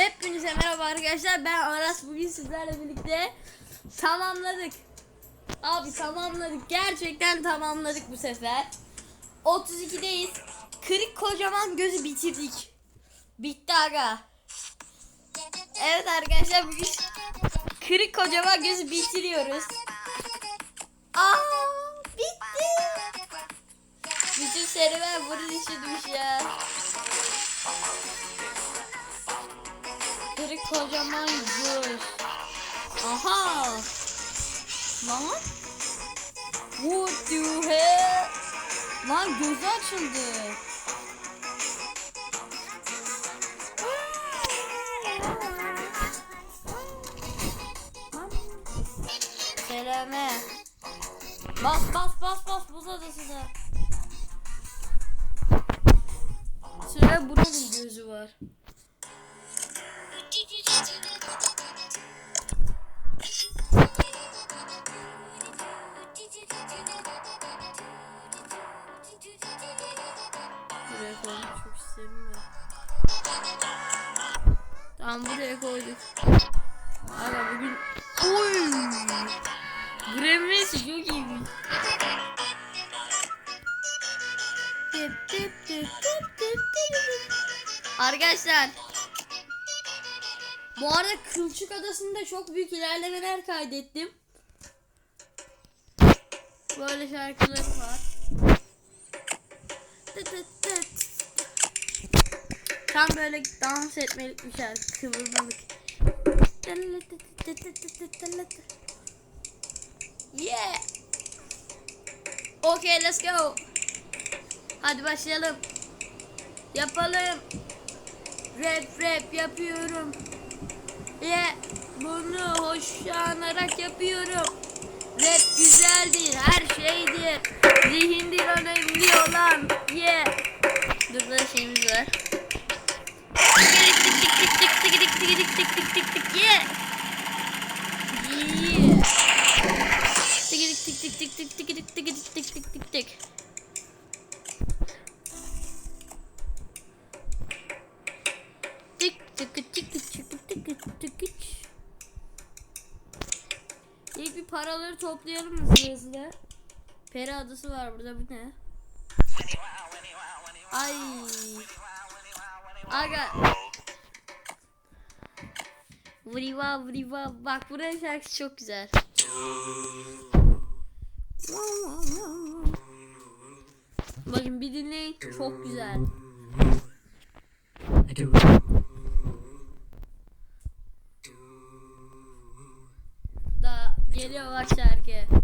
Hepinize merhaba arkadaşlar. Ben Aras. Bugün sizlerle birlikte tamamladık. Abi tamamladık. Gerçekten tamamladık bu sefer. 32'deyiz. Kırık kocaman gözü bitirdik. Bitti aga. Evet arkadaşlar bugün kırık kocaman gözü bitiriyoruz. Aa bitti. Bütün serüven bunun içinmiş ya. Kocaman göz. Aha. Lan. What the hell? Lan gözü açıldı. Selame. Bas bas bas bas buz adası da. Sıra bunun gözü var. İsterim ben. Tamam buraya koyduk. Aga bugün Oy! Gremlins çok iyiymiş. Arkadaşlar bu arada Kılçık Adası'nda çok büyük ilerlemeler kaydettim. Böyle şarkıları var. Tıt tıt tıt. Tam böyle dans etmelik bir şarkı. Kıvırmalık. Yeah. Okay, let's go. Hadi başlayalım. Yapalım. Rap rap yapıyorum. Yeah. Bunu hoşlanarak yapıyorum. Rap güzeldir, her şeydir. Zihindir önemli olan. Yeah. Dur burada şeyimiz var. Tık tık tık tık tık tık tık tık yeah. Yeah. Tık tık tık tık tık tık tık tık tık tık tık tık tık. Tık tık tık tık tık tık tık tık. İlk bir paraları toplayalım hızlı hızlı. Peri adası var burada bu ne? Ay. Aga. Vriva vriva. Bak buranın şarkısı çok güzel. Bakın bir dinleyin. Çok güzel. Daha geliyor bak şarkı.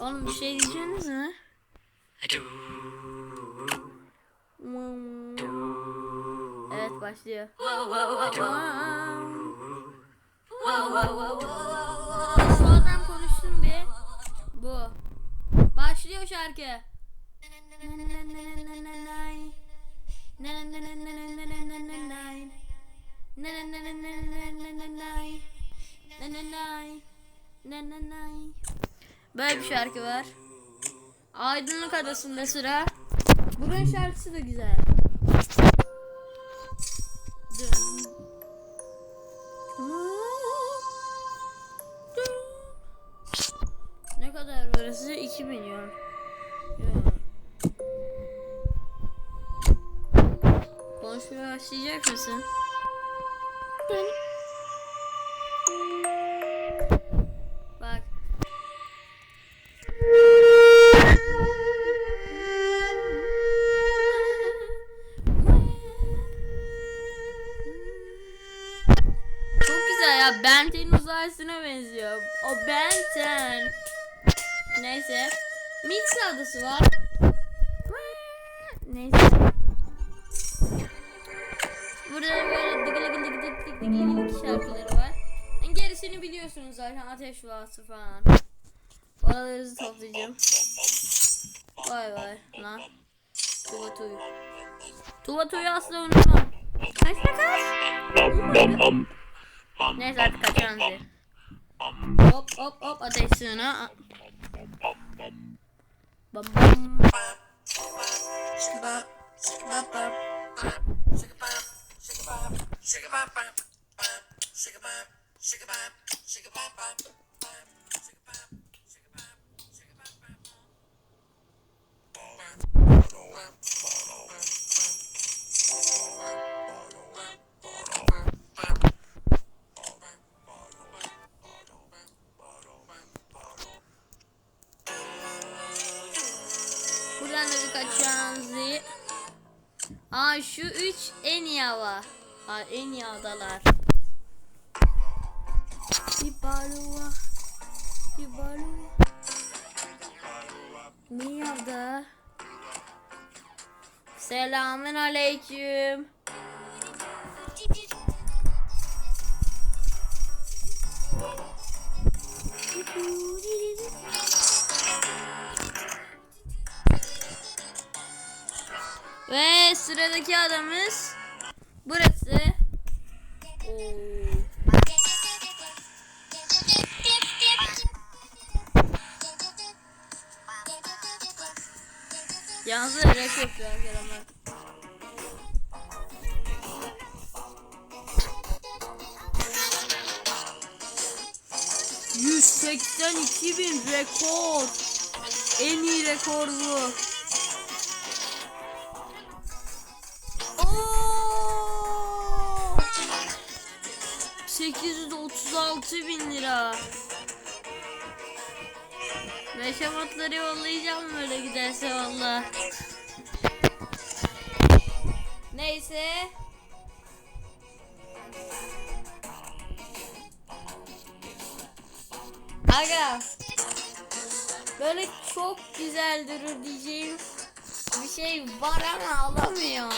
Oğlum bir şey diyeceksiniz mi? Başlıyor. Şu adam konuşsun bir. Bu. Başlıyor şarkı. Böyle bir şarkı var. Aydınlık Adası'nda sıra. Buranın şarkısı da güzel. 2000 ya. ya. Konuşmaya başlayacak mısın? Ben... Bak. Çok güzel ya. Benten'in uzayısına benziyor. O Benten. Neyse. Mix adası var. Neyse. Burada böyle dıgılı dıgılı dıgılı dıgılı şarkıları var. Yani gerisini biliyorsunuz zaten. Ateş Vası falan. Oraları toplayacağım. Vay vay lan. Tuva tuyu. Tuva tuyu asla unutmam. Kaç kaç. Neyse artık diye. Hop hop hop ateş sığına bam. Bam bam. Shake a bop, shake a bop, shake a bop, shake a bop, shake a bop, shake a bop. Ha, en iyi adalar. Ibarua. Ibarua. Ne ada? Selamun aleyküm. Ve sıradaki adamız burası. Yalnız rap yapıyor adamlar. ...182 bin rekor. En iyi rekor bu. 836 bin lira. Meşamatları yollayacağım böyle giderse valla. Neyse. Aga. Böyle çok güzel durur diyeceğim bir şey var ama alamıyorum.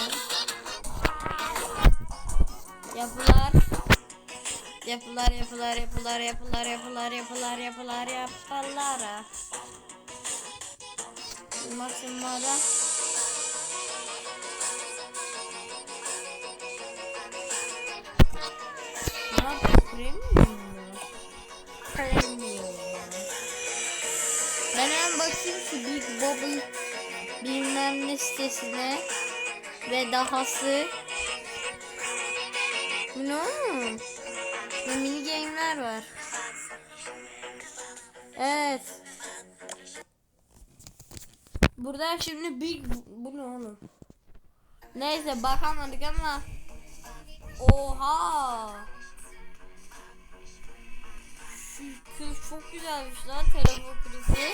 Yapılar. Yapılar, yapılar, yapılar, yapılar, yapılar, yapılar, yapılar, yapılar. Maksimumda. Ne yapayım? Premium mu? Premium? Ben hemen bakayım şu Big Bob'un bilmem ne ve dahası oğlum? Ve mini game'ler var. Evet. Burada şimdi big bu ne oğlum? Neyse bakamadık ama Oha! Şu kız çok güzelmiş lan telefon krizi.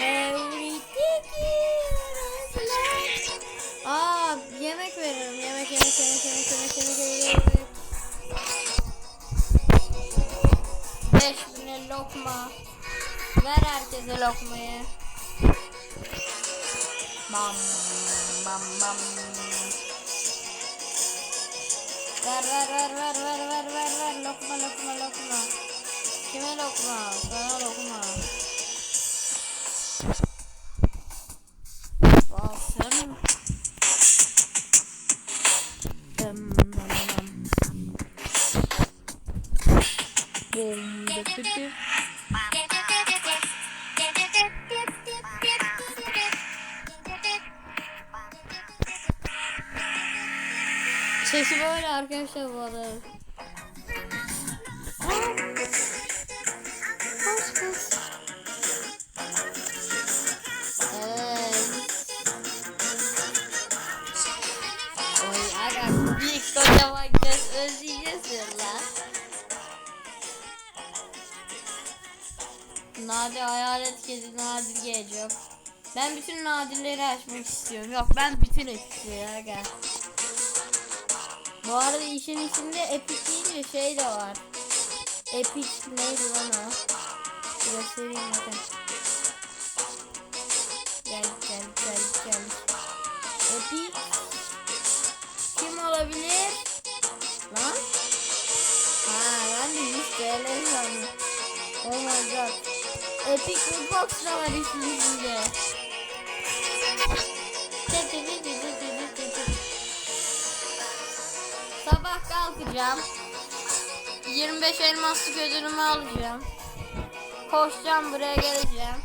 Everything veririm. Yemek yemek yemek yemek yemek yemek yemek yemek. Beş bine lokma. Ver herkese lokmayı. Bam bam bam. Ver ver ver ver ver ver ver ver lokma lokma lokma. Kime lokma? Sana lokma. Dıp. Sesi böyle arkadaşlar bu arada. Hayalet kedi nadir gelecek. Ben bütün nadirleri açmak istiyorum. Yok ben bütün istiyorum aga. Bu arada işin içinde epic deyince şey de var. Epic neydi lan o? Göstereyim bakın. Gel gel gel gel. Epic kim olabilir? Lan? Ha ben de 100 TL. Oh my god. Epic Box da var işin içinde. Sabah kalkacağım. 25 elmaslık ödülümü alacağım. Koşacağım buraya geleceğim.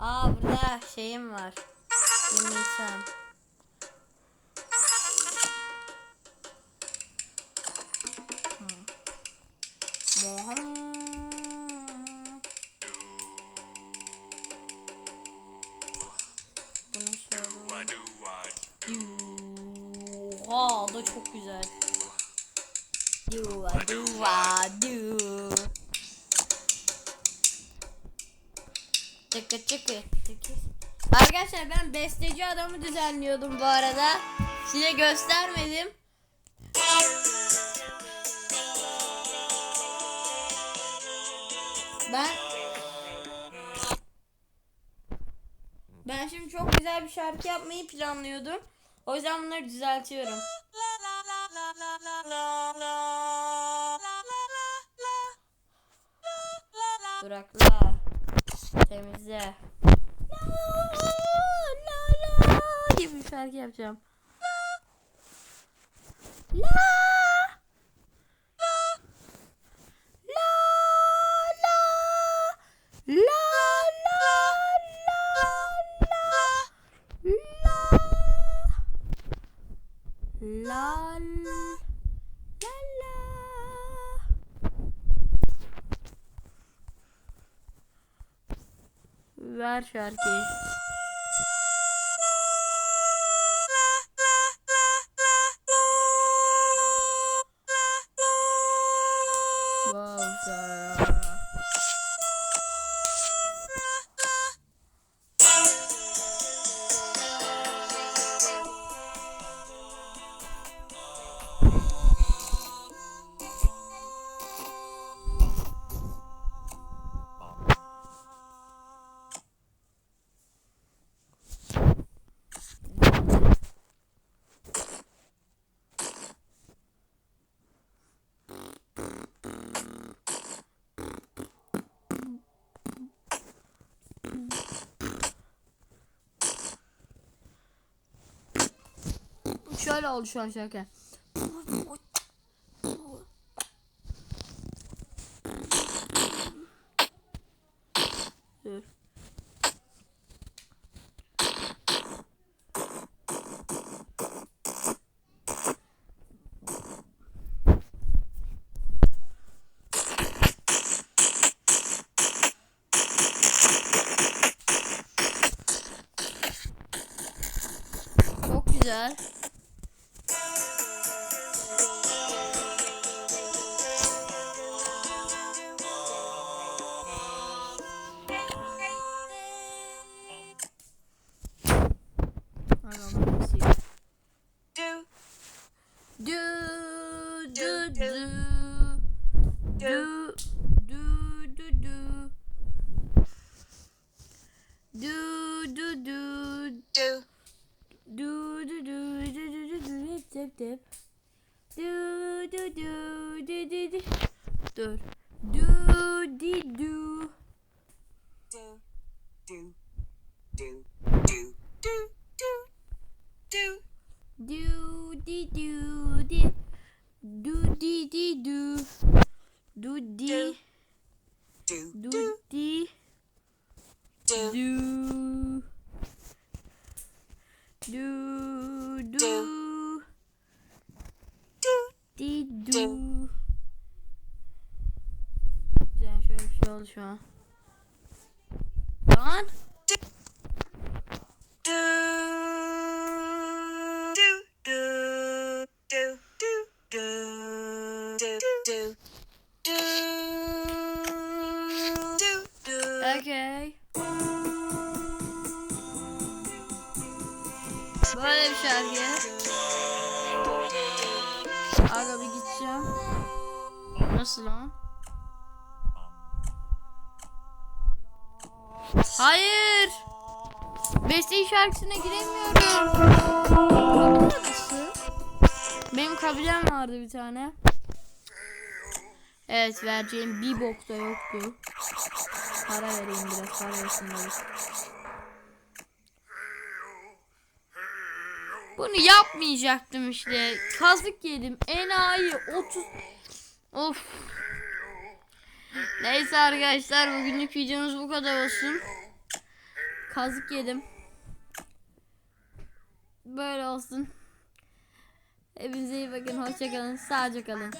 Aa burada şeyim var. Yemeyeceğim. Çıkı çıkı çıkı. Arkadaşlar ben besteci adamı düzenliyordum bu arada. Size göstermedim. Ben Ben şimdi çok güzel bir şarkı yapmayı planlıyordum. O yüzden bunları düzeltiyorum. Durakla. Temizle. La la la gibi bir şarkı yapacağım. La la प्रकार share किए Şöyle oldu şu an şarkı. Dur. Çok güzel. Do do do do do do do do do do do dip dip do do do do do do dur do di do do do do do do do do do di do di do di di do do di do do do di do Do doe. Doe. do do do do Okay. Böyle bir şarkı. Aga bir gideceğim. Nasıl lan? Hayır. Besteyi şarkısına giremiyorum. Nasıl? Benim kabilem vardı bir tane. Evet vereceğim bir bok da yoktu. Para vereyim biraz para versinler. Bunu yapmayacaktım işte. Kazık yedim. Enayi 30 Of. Neyse arkadaşlar bugünlük videomuz bu kadar olsun. kazık yedim. Böyle olsun. Hepinize iyi bakın. Hoşçakalın. Sağlıcakla kalın.